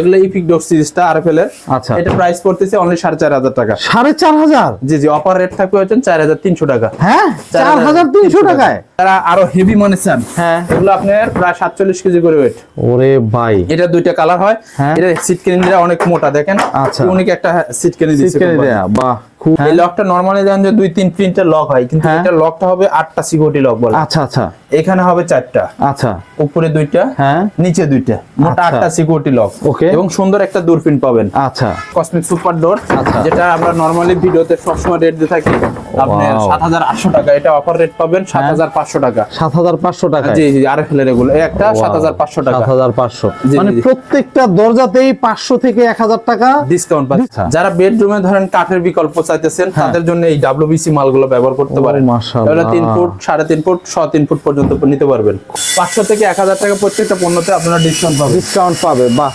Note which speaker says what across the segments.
Speaker 1: এগুলো ইপিক সিরিজটা আর এর।
Speaker 2: আচ্ছা।
Speaker 1: এটা প্রাইস পড়তেছে অনলি সাড়ে চার হাজার টাকা।
Speaker 2: সাড়ে চার হাজার?
Speaker 1: জি জি অফার রেট থাকবে হচ্ছে চার হাজার তিনশো টাকা।
Speaker 2: হ্যাঁ? চার হাজার তিনশো টাকায়?
Speaker 1: তারা আরও হেভি মনে চান।
Speaker 2: হ্যাঁ।
Speaker 1: এগুলো আপনার প্রায় সাতচল্লিশ কেজি করে ওয়েট
Speaker 2: ওরে ভাই।
Speaker 1: এটা দুইটা কালার হয়।
Speaker 2: হ্যাঁ।
Speaker 1: এটা সিট কেনিটা অনেক মোটা দেখেন।
Speaker 2: আচ্ছা।
Speaker 1: ইউনিক একটা সিট কেনি
Speaker 2: সিটকানি দেয়া বাহ
Speaker 1: এই লকটা নরমালি যেমন যে দুই তিন প্রিন্টের লক হয় কিন্তু
Speaker 2: হ্যাঁ।
Speaker 1: এটা লকটা হবে আটটা সিকিউরিটি লক বলে।
Speaker 2: আচ্ছা আচ্ছা।
Speaker 1: এখানে হবে চারটা।
Speaker 2: আচ্ছা।
Speaker 1: উপরে দুইটা
Speaker 2: হ্যাঁ।
Speaker 1: নিচে দুইটা। মোটা
Speaker 2: আচ্ছা।
Speaker 1: আটটা সিকিউরিটি লক
Speaker 2: Okay.
Speaker 1: এবং সুন্দর একটা দূরবীন পাবেন।
Speaker 2: আচ্ছা।
Speaker 1: Cosmic super door. যেটা আমরা নরমালি ভিডিওতে সবসময় রেট দিয়ে থাকি। হাজার আটশো টাকা এটা অফার রেট পাবেন সাত হাজার পাঁচশো টাকা।
Speaker 2: সাত হাজার পাঁচশো টাকা
Speaker 1: জি জি আর ফেলে এগুলো। একটা সাত হাজার পাঁচশো টাকা।
Speaker 2: সাত হাজার পাঁচশো।
Speaker 1: জি,
Speaker 2: মানে প্রত্যেকটা দরজাতেই পাঁচশো থেকে এক হাজার টাকা
Speaker 1: ডিসকাউন্ট পাচ্ছেন। যারা বেডরুমে ধরেন কাঠের বিকল্প চাইতেছেন তাদের জন্য এই ডাব্লিউবিসি মালগুলো ব্যবহার করতে পারেন। এগুলো তিন ফুট সাড়ে তিন ফুট ছ তিন ফুট পর্যন্ত নিতে পারবেন। পাঁচশো থেকে এক হাজার টাকা প্রত্যেকটা পণ্যতে আপনারা ডিসকাউন্ট পাবেন।
Speaker 2: ডিসকাউন্ট পাবে। বাহ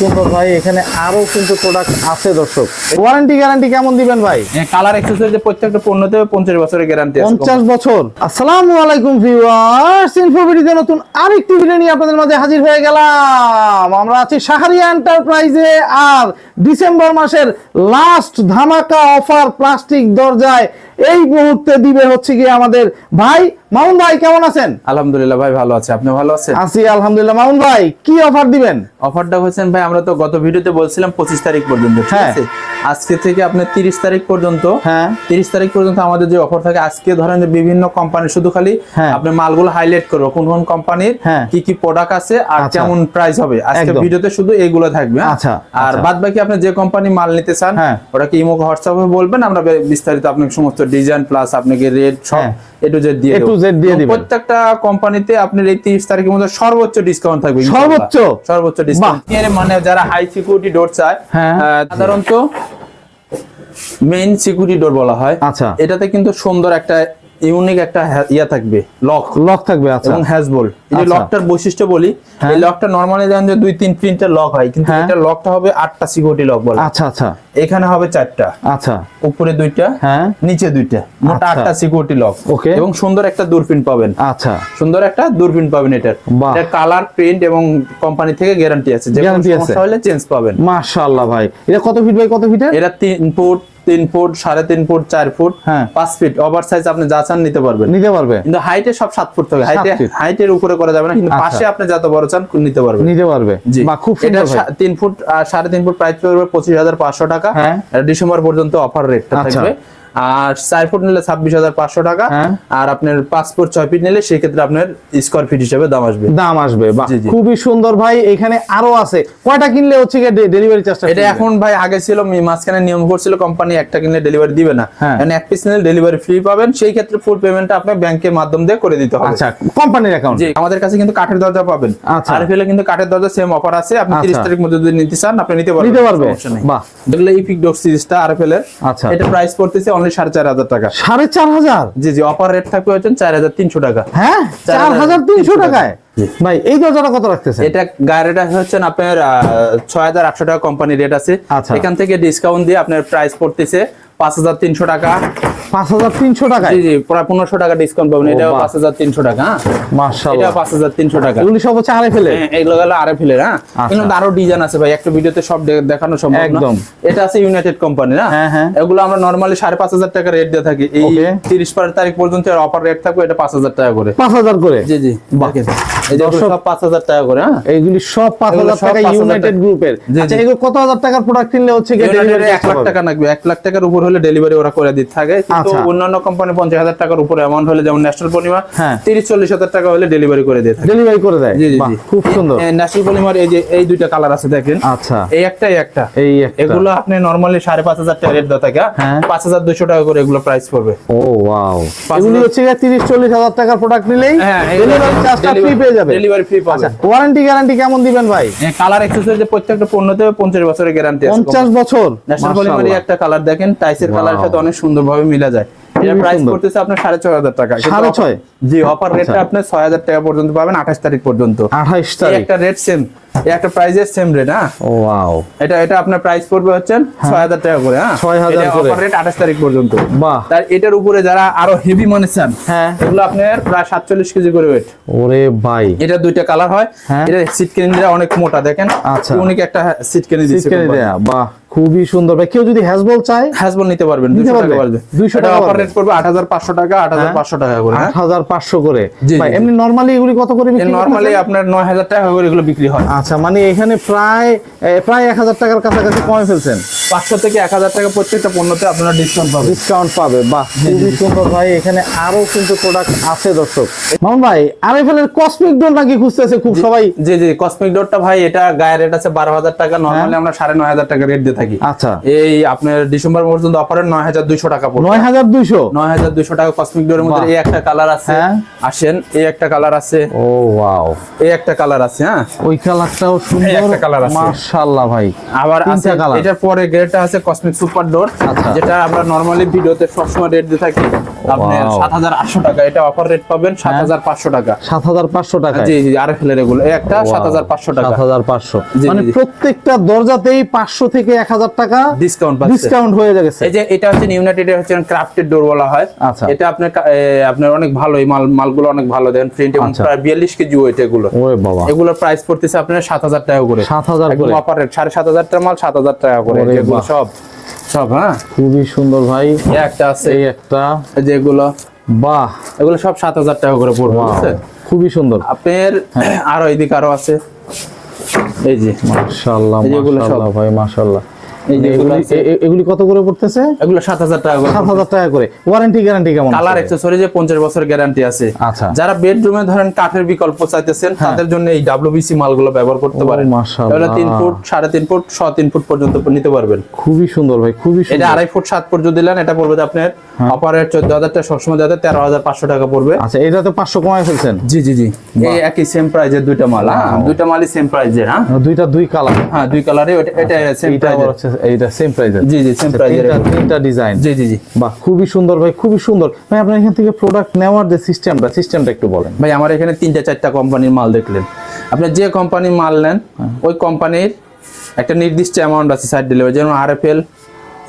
Speaker 2: সুন্দর ভাই এখানে আরও কিন্তু প্রোডাক্ট আছে দর্শক। ওয়ারেন্টি গ্যারান্টি কেমন দিবেন ভাই?
Speaker 1: কালার এক্সেসরিজ প্রত্যেকটা পণ্যতে পঞ্চাশ বছরের গ্যারান্টি আছে
Speaker 2: পঞ্চাশ বছর। আসসালামু আলাইকুম ভিউয়ার্স ইনফোভিডিতে নতুন আরেকটি ভিডিও নিয়ে আপনাদের মাঝে হাজির হয়ে গেলাম। আমরা আছি শাহরিয়া এন্টারপ্রাইজে আর ডিসেম্বর মাসের লাস্ট ধামাকা অফার প্লাস্টিক দরজায় এই মুহূর্তে দিবে হচ্ছে কি আমাদের ভাই মামুন ভাই কেমন আছেন
Speaker 1: আলহামদুলিল্লাহ ভাই ভালো আছে আপনি ভালো আছেন
Speaker 2: আছি আলহামদুলিল্লাহ মামুন ভাই কি অফার দিবেন
Speaker 1: অফারটা হচ্ছেন ভাই আমরা তো গত ভিডিওতে বলছিলাম পঁচিশ তারিখ পর্যন্ত ঠিক
Speaker 2: হ্যাঁ।
Speaker 1: আছে আজকে থেকে আপনার তিরিশ তারিখ পর্যন্ত
Speaker 2: হ্যাঁ
Speaker 1: তিরিশ তারিখ পর্যন্ত আমাদের যে অফার থাকে আজকে ধরেন যে বিভিন্ন কোম্পানি শুধু খালি
Speaker 2: হ্যাঁ।
Speaker 1: আপনি মালগুলো হাইলাইট করব কোন কোন কোম্পানির
Speaker 2: হ্যাঁ।
Speaker 1: কি কি প্রোডাক্ট আছে আর
Speaker 2: আচ্ছা।
Speaker 1: কেমন প্রাইস হবে আজকে। ভিডিওতে শুধু এইগুলো থাকবে?
Speaker 2: আচ্ছা,
Speaker 1: আর
Speaker 2: আচ্ছা।
Speaker 1: বাদ বাকি আপনি যে কোম্পানি মাল নিতে চান
Speaker 2: হ্যাঁ।
Speaker 1: ওটা কি ইমো হোয়াটসঅ্যাপে বলবেন আমরা বিস্তারিত আপনাকে সমস্ত ডিজাইন প্লাস আপনাকে রেড সব
Speaker 2: হ্যাঁ।
Speaker 1: জেড দিয়ে
Speaker 2: A to দিয়ে
Speaker 1: এবং প্রত্যেকটা কোম্পানিতে আপনার এই তিরিশ তারিখের মধ্যে সর্বোচ্চ ডিসকাউন্ট থাকবে
Speaker 2: সর্বোচ্চ?
Speaker 1: সর্বোচ্চ ডিসকাউন্ট এর মানে যারা হাই সিকিউরিটি ডোর চায়
Speaker 2: হ্যাঁ।
Speaker 1: সাধারণত মেইন সিকিউরিটি ডোর বলা হয়
Speaker 2: আচ্ছা।
Speaker 1: এটাতে কিন্তু সুন্দর একটা ইউনিক একটা ইয়া থাকবে লক।
Speaker 2: লক থাকবে আচ্ছা।
Speaker 1: এবং হ্যাজবল। এই
Speaker 2: আচ্ছা।
Speaker 1: লকটার বৈশিষ্ট্য বলি
Speaker 2: হ্যাঁ।
Speaker 1: এই লকটা নরমালি যেমন যে দুই তিন প্রিন্টের লক হয় কিন্তু
Speaker 2: হ্যাঁ।
Speaker 1: এটা লকটা হবে আটটা সিকিউরিটি লক বলে।
Speaker 2: আচ্ছা আচ্ছা।
Speaker 1: এখানে হবে চারটা।
Speaker 2: আচ্ছা।
Speaker 1: উপরে দুইটা
Speaker 2: হ্যাঁ।
Speaker 1: নিচে দুইটা। মোটা
Speaker 2: আচ্ছা।
Speaker 1: আটটা সিকিউরিটি লক।
Speaker 2: ওকে।
Speaker 1: এবং সুন্দর একটা দূরবীন পাবেন।
Speaker 2: আচ্ছা।
Speaker 1: সুন্দর একটা দূরবীন পাবেন এটার। এটার কালার প্রিন্ট এবং কোম্পানি থেকে গ্যারান্টি আছে। যে সমস্যা হলে চেঞ্জ পাবেন।
Speaker 2: মাশাআল্লাহ ভাই। এটা কত ফিট বাই কত ফিটের
Speaker 1: এটা তিন ফুট তিন ফুট সাড়ে তিন ফুট চার ফুট
Speaker 2: হ্যাঁ।
Speaker 1: পাঁচ ফিট ওভার সাইজ আপনি যা চান নিতে পারবেন
Speaker 2: নিতে পারবে
Speaker 1: কিন্তু হাইটে সব সাত ফুট থাকবে হাইটে। হাইটের উপরে করা যাবে না কিন্তু
Speaker 2: আচ্ছা।
Speaker 1: পাশে আপনি যত বড় চান নিতে পারবেন
Speaker 2: নিতে পারবে বা খুব
Speaker 1: এটা
Speaker 2: সুন্দর
Speaker 1: তিন ফুট সাড়ে তিন ফুট প্রাইস পড়বে পঁচিশ হাজার পাঁচশো টাকা
Speaker 2: হ্যাঁ।
Speaker 1: ডিসেম্বর পর্যন্ত অফার রেটটা
Speaker 2: আচ্ছা।
Speaker 1: থাকবে আর চার ফুট নিলে ছাব্বিশ হাজার পাঁচশো টাকা
Speaker 2: হ্যাঁ।
Speaker 1: আর আপনার ফুট ছয় ফিট নিলে সেক্ষেত্রে আপনার স্কোয়ার ফিট হিসেবে দাম আসবে
Speaker 2: দাম আসবে। খুবই সুন্দর ভাই এখানে আরও আছে কয়টা কিনলে হচ্ছে ডেলিভারি চার্জটা
Speaker 1: এটা এখন ভাই আগে ছিল মাঝখানে নিয়ম করছিল কোম্পানি একটা কিনলে ডেলিভারি দিবে না
Speaker 2: হ্যাঁ।
Speaker 1: মানে এক পিস নিলে ডেলিভারি ফ্রি পাবেন সেই ক্ষেত্রে ফুল পেমেন্টটা আপনার ব্যাংকের মাধ্যম দিয়ে করে দিতে হবে
Speaker 2: আচ্ছা কোম্পানির অ্যাকাউন্ট
Speaker 1: জি আমাদের কাছে কিন্তু কাঠের দরজা পাবেন
Speaker 2: আচ্ছা।
Speaker 1: আর ফেলে কিন্তু কাঠের দরজা সেম অফার আছে আপনি
Speaker 2: আচ্ছা।
Speaker 1: তিরিশ তারিখ মধ্যে যদি নিতে চান আপনি নিতে পারবেন
Speaker 2: নিতে পারবে
Speaker 1: সমস্যা নেই।
Speaker 2: বাহ
Speaker 1: এগুলো ইপিক আর ফেলে
Speaker 2: আচ্ছা।
Speaker 1: এটা প্রাইস পড়তেছে অনলি সাড়ে চার হাজার টাকা।
Speaker 2: সাড়ে চার হাজার?
Speaker 1: জি জি অপার রেট থাকবে হচ্ছে চার হাজার তিনশো টাকা।
Speaker 2: হ্যাঁ? চার হাজার তিনশো টাকায়? ভাই এই দরজাটা কত রাখতেছে
Speaker 1: এটা গাড়িটা রেট হচ্ছে আপনার ছয় হাজার আটশো টাকা কোম্পানি রেট আছে।
Speaker 2: আচ্ছা।
Speaker 1: এখান থেকে ডিসকাউন্ট দিয়ে আপনার প্রাইস পড়তেছে পাঁচ হাজার তিনশো টাকা
Speaker 2: পাঁচ হাজার তিনশো টাকায়
Speaker 1: জি জি প্রায় পনেরোশো টাকা ডিসকাউন্ট পাবেন এটা পাঁচ হাজার তিনশো টাকা হ্যাঁ এটা পাঁচ হাজার তিনশো টাকা
Speaker 2: এগুলি সব হচ্ছে আড়ে ফেলে
Speaker 1: হ্যাঁ, এগুলো গেল আরে ফেলে হ্যাঁ
Speaker 2: আচ্ছা।
Speaker 1: কিন্তু আরও ডিজাইন আছে ভাই একটা ভিডিওতে সব দেখানো সম্ভব
Speaker 2: একদম।
Speaker 1: এটা আছে ইউনাইটেড কোম্পানি না
Speaker 2: হ্যাঁ, হ্যাঁ।
Speaker 1: এগুলো আমরা নরমালি সাড়ে পাঁচ হাজার টাকা রেট দিয়ে থাকি এই. তিরিশ তারিখ পর্যন্ত অফার রেট থাকবে এটা পাঁচ হাজার টাকা করে
Speaker 2: পাঁচ হাজার করে
Speaker 1: জি জি দেখেন সব পাঁচ হাজার টাকা করে হ্যাঁ
Speaker 2: এইগুলি সব পাঁচ হাজার টাকা ইউনাইটেড গ্রুপের আচ্ছা এগুলো কত হাজার টাকার প্রোডাক্ট কিনলে হচ্ছে
Speaker 1: এক লাখ টাকা লাগবে এক লাখ টাকার উপর হলে ডেলিভারি ওরা করে দিতে থাকে। কিন্তু
Speaker 2: আচ্ছা।
Speaker 1: অন্যান্য কোম্পানি পঞ্চাশ হাজার টাকার উপরে অ্যামাউন্ট হলে যেমন ন্যাশনাল
Speaker 2: হ্যাঁ।
Speaker 1: তিরিশ চল্লিশ হাজার টাকা হলে ডেলিভারি করে দিয়ে থাকে।
Speaker 2: ডেলিভারি করে দেয়।
Speaker 1: জি জি
Speaker 2: খুব সুন্দর।
Speaker 1: ন্যাশনাল পলিমার এই যে এই দুইটা কালার আছে দেখেন।
Speaker 2: আচ্ছা।
Speaker 1: এই একটা এই একটা।
Speaker 2: এই
Speaker 1: এগুলো আপনি নরমালি সাড়ে পাঁচ হাজার টাকা রেট দেওয়া থাকে
Speaker 2: হ্যাঁ।
Speaker 1: পাঁচ হাজার দুশো টাকা করে এগুলো প্রাইস পড়বে।
Speaker 2: ও ওয়াও এগুলি হচ্ছে তিরিশ চল্লিশ হাজার টাকার প্রোডাক্ট নিলেই ডেলিভারি চার্জটা ফ্রি পেয়ে যাবে।
Speaker 1: ডেলিভারি ফ্রি
Speaker 2: আচ্ছা
Speaker 1: পাবে।
Speaker 2: ওয়ারেন্টি গ্যারান্টি কেমন দিবেন ভাই?
Speaker 1: কালার এক্সেসরিজ প্রত্যেকটা পণ্যতে পঞ্চাশ বছরের গ্যারান্টি আছে।
Speaker 2: পঞ্চাশ বছর।
Speaker 1: ন্যাশনাল পলিমারি একটা কালার দেখেন টাইসের. কালারের সাথে অনেক সুন্দরভাবে মিলা যায়। এটা প্রাইস করতেছে আপনার সাড়ে ছয় হাজার টাকা।
Speaker 2: সাড়ে ছয়?
Speaker 1: জি অফার রেটটা আপনার ছয় হাজার টাকা পর্যন্ত পাবেন আঠাশ তারিখ পর্যন্ত। আঠাশ
Speaker 2: তারিখ।
Speaker 1: একটা রেট সেম একটা প্রাইজের সেম রেট হ্যাঁ?
Speaker 2: ওয়াও
Speaker 1: এটা এটা আপনার প্রাইস পড়বে হচ্ছে ছয় হাজার টাকা করে হ্যাঁ?
Speaker 2: 6,000 করে।
Speaker 1: অফার রেট আঠাশ তারিখ পর্যন্ত।
Speaker 2: বাহ।
Speaker 1: তার এটার উপরে যারা আরও হেভি মনে চান
Speaker 2: হ্যাঁ।
Speaker 1: এগুলো আপনার প্রায় সাতচল্লিশ কেজি করে ওয়েট
Speaker 2: ওরে ভাই।
Speaker 1: এটা দুইটা কালার হয়।
Speaker 2: হ্যাঁ।
Speaker 1: এটা সিট কেনে অনেক মোটা দেখেন?
Speaker 2: আচ্ছা।
Speaker 1: একটা সিট কেনে দিচ্ছে
Speaker 2: সিটকানি দেয়া বাহ খুবই সুন্দর। ভাই কেউ যদি হ্যাজবল চায়?
Speaker 1: হ্যাজবল নিতে পারবেন
Speaker 2: নিতে
Speaker 1: 200 টাকা
Speaker 2: পারবে?
Speaker 1: পারবে।
Speaker 2: 200
Speaker 1: এটা
Speaker 2: টাকা
Speaker 1: অফার? রেট করবে 8500 টাকা 8500 টাকা করে হ্যাঁ?
Speaker 2: আট হাজার পাঁচশো করে। ভাই এমনি নর্মালি এগুলি কত করে বিক্রি
Speaker 1: নরমালি? আপনার 9000 টাকা করে এগুলো বিক্রি হয়।
Speaker 2: আচ্ছা মানে এখানে প্রায় প্রায় এক হাজার টাকার কাছাকাছি কমে ফেলছেন।
Speaker 1: 500 থেকে 1000 টাকা প্রত্যেকটা পণ্যতে আপনারা ডিসকাউন্ট পাবেন।
Speaker 2: ডিসকাউন্ট পাবে বাহ খুবই সুন্দর ভাই এখানে আরও কিন্তু প্রোডাক্ট আছে দর্শক। মামুন ভাই আরএফএল এর কসমিক ডোর নাকি খুঁজতেছে খুব সবাই?
Speaker 1: জি জি কসমিক ডোরটা ভাই এটা গায়ের রেট আছে 12000 টাকা নরমালি আমরা 9500 টাকা রেট দিয়ে থাকি।
Speaker 2: আচ্ছা।
Speaker 1: এই আপনার ডিসেম্বর পর্যন্ত অফারে 9200 টাকা পড়বে।
Speaker 2: নয় হাজার দুইশো?
Speaker 1: নয় হাজার দুইশো টাকা কসমিক ডোরের মধ্যে এই একটা কালার আছে।
Speaker 2: হ্যাঁ।
Speaker 1: আসেন এই একটা কালার আছে।
Speaker 2: ও ওয়াও
Speaker 1: এই একটা কালার আছে হ্যাঁ।
Speaker 2: ওই কালারটাও সুন্দর। মাশাআল্লাহ ভাই।
Speaker 1: আবার আছে এটার পরে গ্রেডটা আছে কসমিক সুপার ডোর। যেটা আমরা নরমালি ভিডিওতে সবসময় রেট দিয়ে থাকি। টাকা এটা অফার রেট পাবেন জি জি আর ফেলে একটা
Speaker 2: মানে। প্রত্যেকটা দরজাতেই পাঁচশো থেকে এক হাজার টাকা
Speaker 1: ডিসকাউন্ট
Speaker 2: ডিসকাউন্ট হয়ে গেছে।
Speaker 1: এই যে এটা হচ্ছে ইউনাইটেড হচ্ছে ক্রাফটেড ডোর বলা হয়।
Speaker 2: আচ্ছা।
Speaker 1: এটা আপনার আপনার অনেক ভালো এই মাল মালগুলো অনেক ভালো। দেন প্রিন্ট এবং
Speaker 2: আচ্ছা।
Speaker 1: প্রায় বিয়াল্লিশ কেজি ওয়েট এগুলো।
Speaker 2: ওরে বাবা।
Speaker 1: এগুলোর প্রাইস পড়তেছে আপনার সাত হাজার টাকা করে।
Speaker 2: সাত হাজার
Speaker 1: অফার রেট সাড়ে সাত হাজার টাকা মাল সাত হাজার টাকা করে। সব। সব হ্যাঁ?
Speaker 2: খুবই সুন্দর ভাই।
Speaker 1: একটা আছে।
Speaker 2: এই একটা।
Speaker 1: যেগুলো।
Speaker 2: বাহ।
Speaker 1: এগুলো সব সাত হাজার টাকা করে পড়বে
Speaker 2: খুবই সুন্দর।
Speaker 1: আপনার আরও এদিকে আরও আছে। এই যে।
Speaker 2: মাশাল্লাহ। ভাই
Speaker 1: যেগুলো
Speaker 2: এগুলি কত করে পড়তেছে?
Speaker 1: এগুলো সাত হাজার টাকা করে
Speaker 2: সাত হাজার টাকা করে। ওয়ারেন্টি গ্যারান্টি কেমন
Speaker 1: কালার অ্যাক্সেসরি যে পঞ্চাশ বছর গ্যারান্টি আছে।
Speaker 2: আচ্ছা।
Speaker 1: যারা বেডরুমে ধরেন কাঠের বিকল্প চাইতেছেন তাদের জন্য এই ডাব্লিউবিসি মালগুলো ব্যবহার করতে পারেন।
Speaker 2: মাশাআল্লাহ।
Speaker 1: এগুলো তিন ফুট সাড়ে তিন ফুট ছ তিন ফুট পর্যন্ত নিতে পারবেন।
Speaker 2: খুবই সুন্দর ভাই খুবই
Speaker 1: এটা আড়াই ফুট সাত পর্যন্ত দিলেন এটা পড়বে আপনার অপারেট চোদ্দ হাজার টাকা সবসময় যাতে তেরো হাজার পাঁচশো টাকা পড়বে।
Speaker 2: আচ্ছা এটাতে পাঁচশো কমায় ফেলছেন?
Speaker 1: জি জি জি। এই একই সেম প্রাইজের দুইটা মাল হ্যাঁ? দুইটা মালই সেম প্রাইজের হ্যাঁ?
Speaker 2: দুইটা দুই কালার
Speaker 1: হ্যাঁ দুই কালারে এটা সেম প্রাইজের
Speaker 2: এইটা সেম প্রাইসের
Speaker 1: জি জি সেম
Speaker 2: তিনটা তিনটা ডিজাইন
Speaker 1: জি জি জি।
Speaker 2: বাহ খুবই সুন্দর ভাই খুবই সুন্দর। ভাই আপনার এখান থেকে প্রোডাক্ট নেওয়ার যে সিস্টেমটা সিস্টেমটা একটু বলেন।
Speaker 1: ভাই আমার এখানে তিনটা চারটা কোম্পানির মাল দেখলেন। আপনি যে কোম্পানির মাল নেন ওই কোম্পানির একটা নির্দিষ্ট অ্যামাউন্ট আছে সাইড ডেলিভারি যেমন আর এফ এল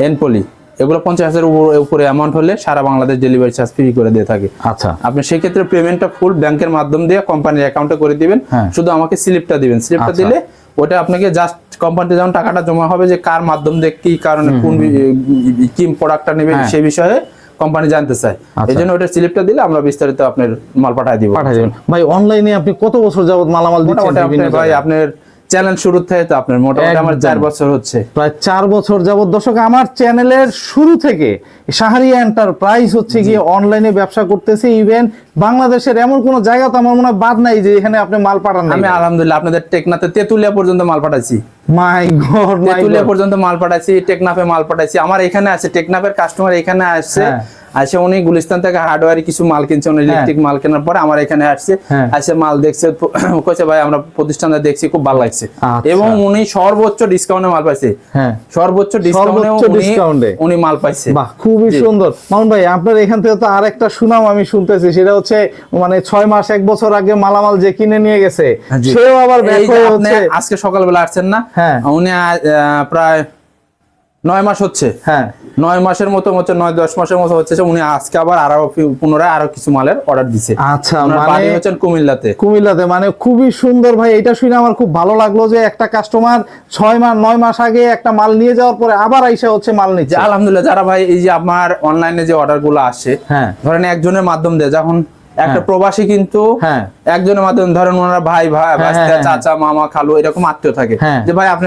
Speaker 1: এনপলি এগুলো পঞ্চাশ হাজার উপরে অ্যামাউন্ট হলে সারা বাংলাদেশ ডেলিভারি চার্জ ফ্রি করে দিয়ে থাকে।
Speaker 2: আচ্ছা।
Speaker 1: আপনি সেই ক্ষেত্রে পেমেন্টটা ফুল ব্যাংকের মাধ্যম দিয়ে কোম্পানির অ্যাকাউন্টে করে দিবেন।
Speaker 2: হ্যাঁ।
Speaker 1: শুধু আমাকে স্লিপটা দিবেন। স্লিপটা
Speaker 2: আচ্ছা।
Speaker 1: দিলে ওটা আপনাকে জাস্ট কোম্পানিতে যখন টাকাটা জমা হবে যে কার মাধ্যম দিয়ে কি কারণে কোন কি প্রোডাক্টটা নেবে
Speaker 2: হ্যাঁ।
Speaker 1: সেই বিষয়ে কোম্পানি জানতে চায়।
Speaker 2: আচ্ছা।
Speaker 1: এই জন্য ওটা স্লিপটা দিলে আমরা বিস্তারিত আপনার মাল পাঠিয়ে দিব।
Speaker 2: দেবেন। ভাই অনলাইনে আপনি কত বছর যাবত মালামাল দিচ্ছেন
Speaker 1: ভাই আপনার চ্যানেল শুরু থেকে তো আপনার মোটামুটি আমার। চার বছর হচ্ছে।
Speaker 2: প্রায় চার বছর যাবত দর্শক আমার চ্যানেলের শুরু থেকে সাহারিয়া এন্টারপ্রাইজ হচ্ছে গিয়ে অনলাইনে ব্যবসা করতেছে ইভেন বাংলাদেশের এমন কোন জায়গা তো আমার মনে হয় বাদ নাই যে এখানে আপনি মাল পাঠান
Speaker 1: আমি আলহামদুলিল্লাহ আপনাদের টেকনাতে তেতুলিয়া পর্যন্ত মাল পাঠাইছি।
Speaker 2: মাই গড
Speaker 1: তেতুলিয়া পর্যন্ত মাল পাঠাইছি টেকনাফে মাল পাঠাইছি। আমার এখানে আছে টেকনাফের কাস্টমার এখানে আসছে।
Speaker 2: হ্যাঁ।
Speaker 1: আসে উনি গুলিস্তান থেকে হার্ডওয়্যার কিছু মাল কিনছে উনি ইলেকট্রিক মাল কেনার পরে আমার এখানে আসছে।
Speaker 2: হ্যাঁ।
Speaker 1: আসে মাল দেখছে কইছে ভাই আমরা প্রতিষ্ঠানে দেখছি খুব ভালো লাগছে।
Speaker 2: আচ্ছা।
Speaker 1: এবং উনি সর্বোচ্চ ডিসকাউন্টে মাল পাইছে।
Speaker 2: হ্যাঁ।
Speaker 1: সর্বোচ্চ ডিসকাউন্টে উনি মাল পাইছে।
Speaker 2: বাহ খুবই সুন্দর। মামুন ভাই আপনার এখান থেকে তো আরেকটা সুনাম আমি শুনতেছি সেটা হচ্ছে মানে ছয় মাস এক বছর আগে মালামাল যে কিনে নিয়ে গেছে
Speaker 1: হ্যাঁ,
Speaker 2: সেও আবার ব্যাক হয়ে হচ্ছে।
Speaker 1: আজকে সকালবেলা আসছেন না?
Speaker 2: হ্যাঁ।
Speaker 1: উনি প্রায় নয় মাস হচ্ছে?
Speaker 2: হ্যাঁ।
Speaker 1: নয় মাসের মতো হচ্ছে নয় দশ মাসের মতো হচ্ছে উনি আজকে আবার আরও পুনরায় আরও কিছু মালের অর্ডার দিছে।
Speaker 2: আচ্ছা মানে
Speaker 1: হচ্ছেন কুমিল্লাতে।
Speaker 2: কুমিল্লাতে মানে খুবই সুন্দর ভাই এটা শুনে আমার খুব ভালো লাগল যে একটা কাস্টমার ছয় মাস নয় মাস আগে একটা মাল নিয়ে যাওয়ার পরে আবার আইসা হচ্ছে মাল নিচ্ছে।
Speaker 1: আলহামদুলিল্লাহ যারা ভাই এই যে আমার অনলাইনে যে অর্ডারগুলো আসে
Speaker 2: হ্যাঁ।
Speaker 1: ধরেন একজনের মাধ্যম দিয়ে যখন একটা
Speaker 2: হ্যাঁ।
Speaker 1: প্রবাসী কিন্তু
Speaker 2: হ্যাঁ।
Speaker 1: একজনের মাধ্যমে ধরেন ওনারা ভাই ভাই
Speaker 2: হ্যাঁ।
Speaker 1: চাচা মামা খালু এরকম আত্মীয় থাকে। যে ভাই আপনি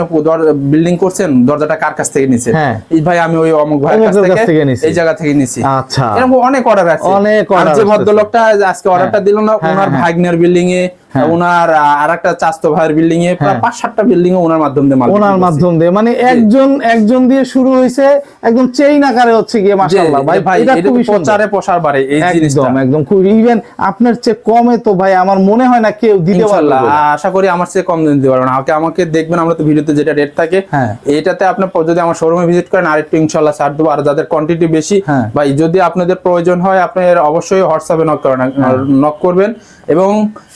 Speaker 1: বিল্ডিং করছেন দরজাটা কার কাছ থেকে
Speaker 2: নিছে।
Speaker 1: এই ভাই আমি ওই অমুক ভাই কাছ
Speaker 2: থেকে
Speaker 1: এই জায়গা থেকে নিছি
Speaker 2: আচ্ছা
Speaker 1: এরকম অনেক অর্ডার আছে
Speaker 2: অনেক অর্ডার
Speaker 1: যে ভদ্রলোকটা আজকে অর্ডারটা দিল না ওনার। ভাগ্নের বিল্ডিং এ। ওনার আর একটা চাস্তো ভাইয়ের বিল্ডিং এ
Speaker 2: হ্যাঁ।
Speaker 1: পাঁচ সাতটা বিল্ডিং এ ওনার মাধ্যমে দিয়ে
Speaker 2: ওনার মাধ্যম দিয়ে। মানে একজন একজন দিয়ে শুরু হয়েছে একদম চেইন আকারে হচ্ছে গিয়ে মাশাআল্লাহ। ভাই
Speaker 1: ভাই
Speaker 2: এটা খুবই
Speaker 1: প্রচারে প্রসার বাড়ে এই জিনিসটা।
Speaker 2: একদম একদম খুব ইভেন আপনার চেয়ে কমে তো ভাই আমার মনে হয় না কেউ দিতে পারবে
Speaker 1: আশা করি আমার চেয়ে কম দিতে পারব না। আমাকে আমাকে দেখবেন আমরা তো ভিডিওতে যেটা রেট থাকে
Speaker 2: হ্যাঁ।
Speaker 1: এটাতে আপনার প- যদি আমার শোরুমে ভিজিট করেন আরেকটু ইনশাল্লাহ ছাড় দেবো। আর যাদের কোয়ান্টিটি বেশি ভাই যদি আপনাদের প্রয়োজন হয় আপনার অবশ্যই হোয়াটসঅ্যাপে নক করেন
Speaker 2: হ্যাঁ।
Speaker 1: নক করবেন। এবং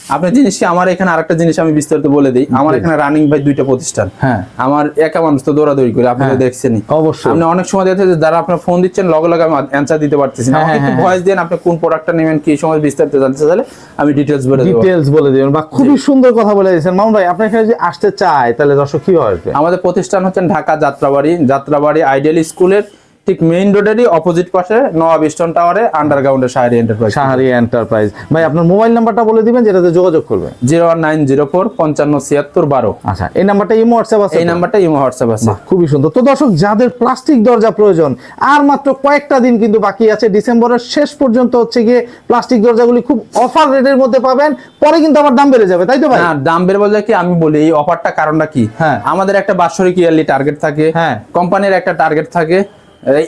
Speaker 1: আপনি জিনিস কি? আমার এখানে আরেকটা জিনিস আমি বিস্তারিত বলে দিই। আমার এখানে রানিং ভাই দুইটা প্রতিষ্ঠান।
Speaker 2: হ্যাঁ।
Speaker 1: আমার একা মানুষ তো দৌড়াদৌড়ি করে আপনি
Speaker 2: হ্যাঁ।
Speaker 1: দেখছেনই।
Speaker 2: অবশ্যই।
Speaker 1: আপনি অনেক সময় দেখতে যে যারা আপনার ফোন দিচ্ছেন লগে লগে আমি অ্যান্সার দিতে পারতেছি না।
Speaker 2: হ্যাঁ,
Speaker 1: আমাকে একটু
Speaker 2: হ্যাঁ,
Speaker 1: ভয়েস দেন আপনি কোন প্রোডাক্টটা নেবেন কি সময় বিস্তারিত জানতে চাইলে আমি ডিটেলস বলে দেবো।
Speaker 2: ডিটেলস বলে দিবেন বা খুবই সুন্দর কথা বলে দিয়েছেন। মামুন ভাই আপনার এখানে যদি আসতে চায় তাহলে দর্শক কি হবে
Speaker 1: আমাদের প্রতিষ্ঠান হচ্ছে ঢাকা যাত্রাবাড়ি যাত্রাবাড়ি আইডিয়াল স্কুলের ঠিক মেইন রোডেরই অপোজিট পাশে নবাব স্টোন টাওয়ারে আন্ডারগ্রাউন্ডে শাহরি এন্টারপ্রাইজ
Speaker 2: সাহারি এন্টারপ্রাইজ ভাই আপনার মোবাইল নাম্বারটা বলে দিবেন যেটাতে যোগাযোগ করবে।
Speaker 1: Zero one nine zero four পঞ্চান্ন ছিয়াত্তর বারো।
Speaker 2: আচ্ছা এই নাম্বারটা ইমো হোয়াটসঅ্যাপ আছে
Speaker 1: এই নাম্বারটা ইমো হোয়াটসঅ্যাপ আছে।
Speaker 2: খুবই সুন্দর। তো দর্শক যাদের প্লাস্টিক দরজা প্রয়োজন আর মাত্র কয়েকটা দিন কিন্তু বাকি আছে ডিসেম্বরের শেষ পর্যন্ত হচ্ছে গিয়ে প্লাস্টিক দরজাগুলি খুব অফার রেটের মধ্যে পাবেন পরে কিন্তু আবার দাম বেড়ে যাবে তাই তো ভাই?
Speaker 1: না দাম বের বলতে কি আমি বলি এই অফারটা কারণটা কি?
Speaker 2: হ্যাঁ।
Speaker 1: আমাদের একটা বাৎসরিক ইয়ারলি টার্গেট থাকে
Speaker 2: হ্যাঁ।
Speaker 1: কোম্পানির একটা টার্গেট থাকে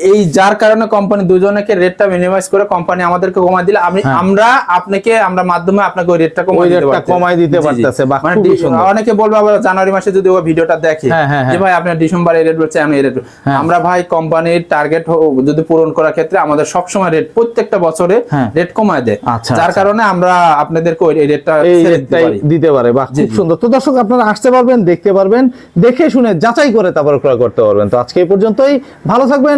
Speaker 1: এই যার কারণে কোম্পানি দুজনকে রেটটা মিনিমাইজ করে কোম্পানি আমাদেরকে কমাই দিলে আমি আমরা আপনাকে আমরা মাধ্যমে আপনাকে ওই রেটটা কমাই দিতে
Speaker 2: কমাই দিতে। পারতেছে,
Speaker 1: মানে। অনেকে বলবে আবার জানুয়ারি মাসে যদি ওই ভিডিওটা দেখে
Speaker 2: হ্যাঁ, হ্যাঁ,
Speaker 1: যে
Speaker 2: হ্যাঁ।
Speaker 1: ভাই আপনার ডিসেম্বর এই রেট বলছে আমি এই রেট আমরা ভাই কোম্পানির টার্গেট যদি পূরণ করার ক্ষেত্রে আমাদের সবসময় রেট প্রত্যেকটা বছরে
Speaker 2: হ্যাঁ।
Speaker 1: রেট কমায় দেয়
Speaker 2: আচ্ছা,
Speaker 1: যার
Speaker 2: আচ্ছা।
Speaker 1: কারণে আমরা আপনাদেরকে ওই রেটটা দিতে পারি।
Speaker 2: দিতে পারে বাহ খুব সুন্দর তো দর্শক আপনারা আসতে পারবেন দেখতে পারবেন দেখে শুনে যাচাই করে তারপর ক্রয় করতে পারবেন তো আজকে এই পর্যন্তই ভালো থাকবেন